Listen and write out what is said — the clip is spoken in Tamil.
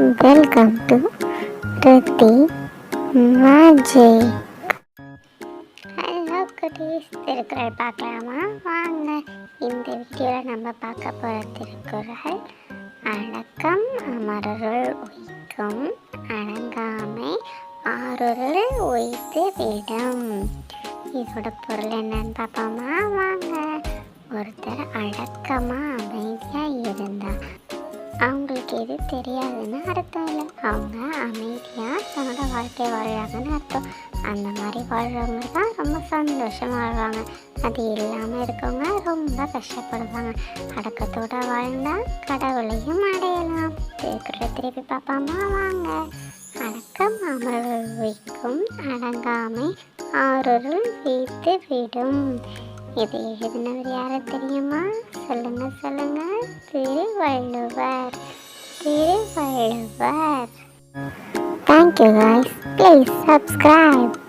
Welcome to Riddhi magic hello குட்டீஸ் திருக்குறள் பார்க்கலாமா? வாங்க. இந்த வீடியோவில் நம்ம பார்க்க போகிற திருக்குறள் அடக்கம் அமரருள் உயிக்கும் அடங்காமை ஆறுருள் உயித்து விடும். இதோட பொருள் என்னன்னு பார்ப்போமா? வாங்க. ஒருத்தர் அடக்கமாக அவங்களுக்கு எது தெரியாதுன்னு அர்த்தம் இல்லை. அவங்க அமைதியாக தன்னோட வாழ்க்கையை வாழ்கிறாங்கன்னு அர்த்தம். அந்த மாதிரி வாழ்கிறவங்க தான் ரொம்ப சந்தோஷமாக வாழ்வாங்க. அது இல்லாமல் இருக்கவங்க ரொம்ப கஷ்டப்படுவாங்க. அடக்கத்தோட வாழ்ந்தால் கடவுளையும் அடையலாம். திருக்குறளை திருப்பி பார்ப்பாமா வாங்க. அடக்கம் அமருள் வைக்கும் அடங்காமை ஆறுருள் வீத்து விடும். இது எழுதினவர் யாரை தெரியுமா? சொல்லுங்க சொல்லுங்க. Thiruvalluvar. Thank you guys. Please subscribe.